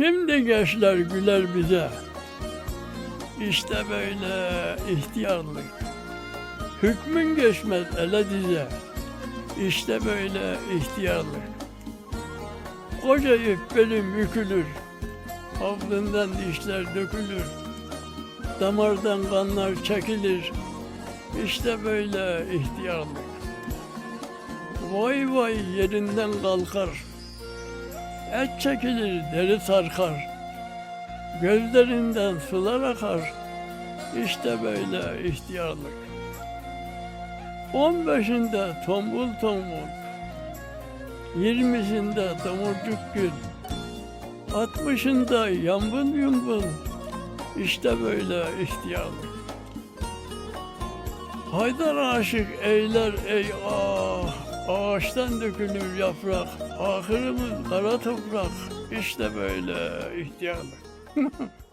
Şimdi gençler güler bize. İşte böyle ihtiyarlık. Hükmün geçmez ele dize. İşte böyle ihtiyarlık. Koca ip belim bükülür. Avlından dişler dökülür. Damardan kanlar çekilir. İşte böyle ihtiyarlık. Vay vay yerinden kalkar. Et çekilir, deri sarkar. Gözlerinden sular akar. İşte böyle ihtiyarlık. On beşinde tombul tombul. Yirmisinde domurcuk gül. Altmışında yambın yumbun. İşte böyle ihtiyarlık. Haydar aşık eyler ey ah Ağaçtan dökülür yaprak Ahırımız kara toprak. İşte böyle ihtiyarlık